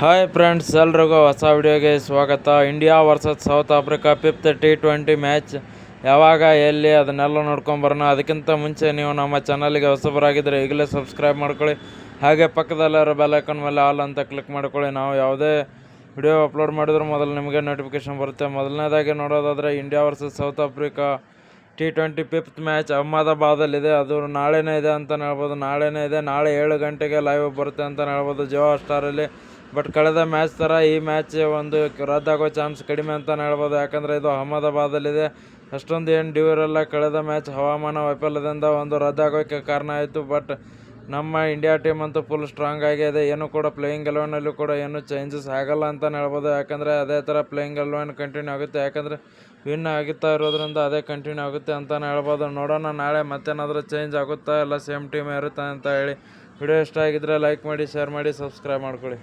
Hi friends ಎಲ್ರಿಗೂ ಹೊಸ ವಿಡಿಯೋಗೆ ಸ್ವಾಗತ. India versus South Africa fifth T twenty match ಯಾವಾಗ, ಎಲ್ಲಿ, ಅದನ್ನೆಲ್ಲ ನೋಡ್ಕೊಂಬರೋಣ ಅದಕ್ಕಿಂತ ಮುಂಚೆ ನೀವು ನಮ್ಮ ಚಾನಲ್ಗೆ ಹೊಸಬರಾಗಿದ್ದರೆ ಈಗಲೇ ಸಬ್ಸ್ಕ್ರೈಬ್ ಮಾಡ್ಕೊಳ್ಳಿ. ಹಾಗೆ ಪಕ್ಕದಲ್ಲಿರೋ ಬೆಲ್ ಐಕನ್ ಮೇಲೆ ಆಲ್ ಅಂತ ಕ್ಲಿಕ್ ಮಾಡ್ಕೊಳ್ಳಿ. ನಾವು ಯಾವುದೇ ವಿಡಿಯೋ ಅಪ್ಲೋಡ್ ಮಾಡಿದ್ರು ಮೊದಲು ನಿಮಗೆ ನೋಟಿಫಿಕೇಶನ್ ಬರುತ್ತೆ. ಮೊದಲನೇದಾಗಿ ನೋಡೋದಾದರೆ India versus South Africa T twenty fifth match ಅಹಮದಾಬಾದಲ್ಲಿದೆ. ಅದು ನಾಳೆನೇ ಇದೆ ಅಂತಲೇ ಹೇಳ್ಬೋದು. ನಾಳೆನೇ ಇದೆ. ನಾಳೆ ಏಳು ಗಂಟೆಗೆ ಲೈವ್ ಬರುತ್ತೆ ಅಂತಲೇ ಹೇಳ್ಬೋದು. ಜಿಯೋ ಸ್ಟಾರಲ್ಲಿ ಬಟ್ ಕಳೆದ ಮ್ಯಾಚ್ ಥರ ಈ ಮ್ಯಾಚ್ ಒಂದು ರದ್ದಾಗೋ ಚಾನ್ಸ್ ಕಡಿಮೆ ಅಂತಲೇ ಹೇಳ್ಬೋದು. ಯಾಕಂದರೆ ಇದು ಅಹಮದಾಬಾದಲ್ಲಿದೆ ಅಷ್ಟೊಂದು ಏನು ಡ್ಯೂ ಇರಲ್ಲ ಕಳೆದ ಮ್ಯಾಚ್ ಹವಾಮಾನ ವೈಫಲ್ಯದಿಂದ ಒಂದು ರದ್ದಾಗೋಕ್ಕೆ ಕಾರಣ ಆಯಿತು. ಬಟ್ ನಮ್ಮ ಇಂಡಿಯಾ ಟೀಮ್ ಅಂತೂ ಫುಲ್ ಸ್ಟ್ರಾಂಗ್ ಆಗಿದೆ ಏನು ಕೂಡ ಪ್ಲೇಯಿಂಗ್ ಎಲೆವನಲ್ಲೂ ಕೂಡ ಏನು ಚೇಂಜಸ್ ಆಗಲ್ಲ ಅಂತಲೇ ಹೇಳ್ಬೋದು. ಯಾಕಂದರೆ ಅದೇ ಥರ ಪ್ಲೇಯಿಂಗ್ ಎಲೆವನ್ ಕಂಟಿನ್ಯೂ ಆಗುತ್ತೆ. ಯಾಕಂದರೆ ವಿನ್ ಆಗುತ್ತಾ ಇರೋದ್ರಿಂದ ಅದೇ ಕಂಟಿನ್ಯೂ ಆಗುತ್ತೆ ಅಂತಲೇ ಹೇಳ್ಬೋದು. ನೋಡೋಣ, ನಾಳೆ ಮತ್ತೇನಾದರೂ ಚೇಂಜ್ ಆಗುತ್ತಾ? ಎಲ್ಲ ಸೇಮ್ ಟೀಮ್ ಇರುತ್ತೆ ಅಂತ ಹೇಳಿ. ವಿಡಿಯೋ ಇಷ್ಟ ಆಗಿದ್ದರೆ ಲೈಕ್ ಮಾಡಿ ಶೇರ್ ಮಾಡಿ ಸಬ್ಸ್ಕ್ರೈಬ್ ಮಾಡ್ಕೊಳ್ಳಿ.